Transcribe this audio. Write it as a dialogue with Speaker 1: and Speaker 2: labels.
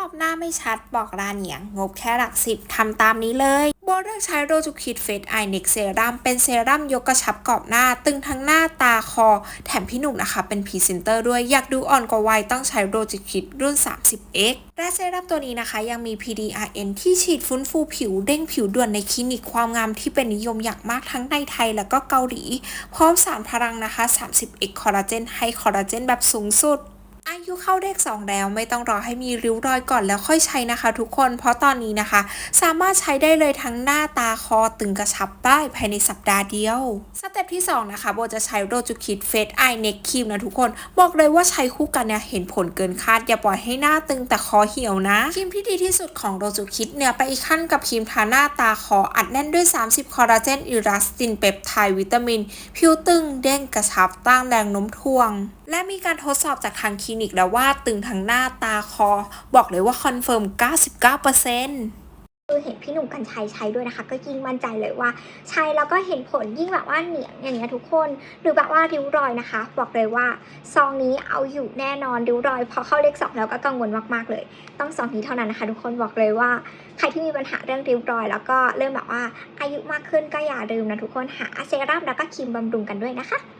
Speaker 1: รอบหน้าไม่ชัดบอกลาเหนียง งบแค่หลักสิบทำตามนี้เลยโบเลือกใช้โรจูคิดเฟสไอเน็กเซรั่มเป็นเซรั่มยกกระชับกรอบหน้า ตึงทั้งหน้าตาคอ แถมพี่หนุ่มนะคะ เป็นพรีเซนเตอร์ด้วยอยากดูอ่อนกว่าวัยต้องใช้โรจูคิดรุ่น 30x และเซรั่มตัวนี้นะคะ ยังมี PDRN ที่ฉีดฟื้นฟูผิว เด้งผิวด่วนในคลินิกความงามที่เป็นนิยมอย่างมากทั้งในไทยและก็เกาหลี พร้อมสารพลังนะคะ 30x คอลลาเจนให้คอลลาเจนแบบสูงสุด อายุเข้าเลข2แล้วไม่ต้องรอให้มีริ้วรอยก่อนแล้วค่อยใช้นะคะ ทุกคนเพราะตอนนี้นะคะ สามารถใช้ได้เลยทั้งหน้าตาคอตึงกระชับได้ภายในสัปดาห์เดียว ส ที่2นะคะโบจะใช้โรจูคิดเฟสไอเน็กครีมนะทุกคน บอกเลยว่าใช้คู่กันเนี่ยเห็นผลเกินคาด อย่าปล่อยให้หน้าตึงแต่คอเหี่ยวนะ ครีมที่ดีที่สุดของโรจูคิดเนี่ยไปอีกขั้นกับครีมทาหน้าตาคออัดแน่นด้วย 30 คอลลาเจนอิลาสตินเปปไทด์วิตามิน ผิวตึงเด้งกระชับต้านแรงโน้มถ่วง และมีการทดสอบจากทางคลินิกแล้วว่าตึงทั้งหน้าตาคอ บอกเลยว่าคอนเฟิร์ม 99%
Speaker 2: คือเห็นพี่หนุ่มกัญชัยใช้ด้วยนะคะ ก็ยิ่งมั่นใจเลยว่า ใช้แล้วก็เห็นผลยิ่งแบบว่าเหนียงอย่างเงี้ยทุกคน หรือแบบว่าริ้วรอยนะคะ บอกเลยว่าซองนี้เอาอยู่แน่นอนริ้วรอย พอเข้าเลขสองแล้วก็กังวลมากๆเลย ต้องซองนี้เท่านั้นนะคะ ทุกคนบอกเลยว่า ใครที่มีปัญหาเรื่องริ้วรอย แล้วก็เริ่มแบบว่าอายุมากขึ้นก็อย่าลืมนะทุกคนหาเซรั่มแล้วก็ครีมบำรุงกันด้วยนะคะ